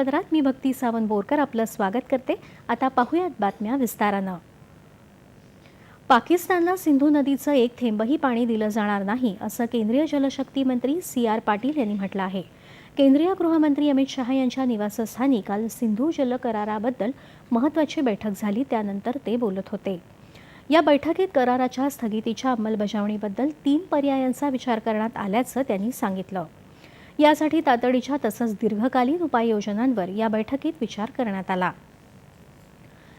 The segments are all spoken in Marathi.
बातमीपत्रात मी भक्ती सावंत बोरकर आपलं स्वागत करते. आता पाहूयात बातम्या विस्तारानं. पाकिस्तानला सिंधू नदीचं एक थेंबही पाणी दिलं जाणार नाही असं केंद्रीय जलशक्ती मंत्री सी आर पाटील यांनी म्हटलं आहे. केंद्रीय गृहमंत्री अमित शहा यांच्या निवासस्थानी काल सिंधू जल कराराबद्दल महत्त्वाची बैठक झाली त्यानंतर ते बोलत होते. या बैठकीत कराराच्या स्थगितीच्या अंमलबजावणीबद्दल तीन पर्यायांचा विचार करण्यात आल्याचं त्यांनी सांगितलं. यासाठी तातडीच्या तसंच दीर्घकालीन उपाययोजनांवर या बैठकीत विचार करण्यात आला.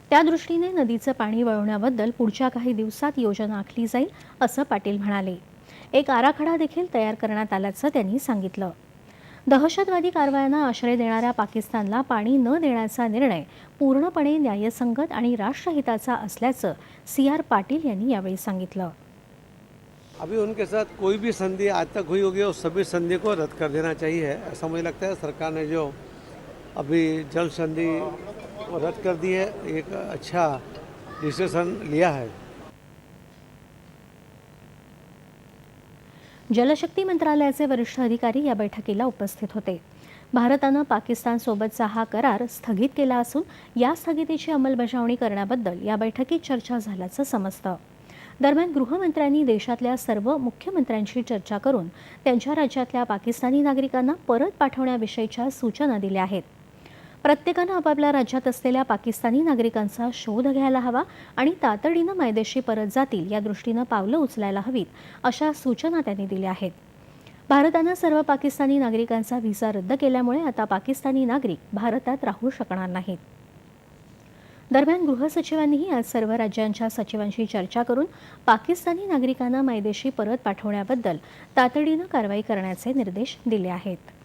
त्यादृष्टीने नदीचं पाणी वळवण्याबद्दल पुढच्या काही दिवसात योजना आखली जाईल असं पाटील म्हणाले. एक आराखडा देखील तयार करण्यात आल्याचं त्यांनी सांगितलं. दहशतवादी कारवायांना आश्रय देणाऱ्या पाकिस्तानला पाणी न देण्याचा निर्णय पूर्णपणे न्यायसंगत आणि राष्ट्रहिताचा असल्याचं सी आर पाटील यांनी यावेळी सांगितलं. अभी उनके साथ कोई भी संधि आज तक हुई होगी उस सभी संधि को रद्द कर देना चाहिए ऐसा मुझे लगता है। सरकार ने जो अभी जल संधि रद्द कर दी है एक अच्छा डिसीजन लिया है। जलशक्ती मंत्रालयाचे वरिष्ठ अधिकारी या बैठकीला उपस्थित होते. भारतानं पाकिस्तानसोबतचा हा करार स्थगित केला असून या स्थगितीची अंमलबजावणी करण्याबद्दल या बैठकीत चर्चा झाल्याचं समजतं. दरम्यान गृहमंत्र्यांनी देशातल्या सर्व मुख्यमंत्र्यांशी चर्चा करून त्यांच्या राज्यातल्या पाकिस्तानी नागरिकांना परत पाठवण्याविषयीच्या सूचना दिल्या आहेत. प्रत्येकानं आपापल्या राज्यात असलेल्या पाकिस्तानी नागरिकांचा शोध घ्यायला हवा आणि तातडीनं मायदेशी परत जातील या दृष्टीनं पावलं उचलायला हवीत अशा सूचना त्यांनी दिल्या आहेत. भारतानं सर्व पाकिस्तानी नागरिकांचा व्हिसा रद्द केल्यामुळे आता पाकिस्तानी नागरिक भारतात राहू शकणार नाहीत. दरम्यान गृहसचिवांनीही आज सर्व राज्यांच्या सचिवांशी चर्चा करून पाकिस्तानी नागरिकांना मायदेशी परत पाठवण्याबद्दल तातडीनं कारवाई करण्याचे निर्देश दिले आहेत.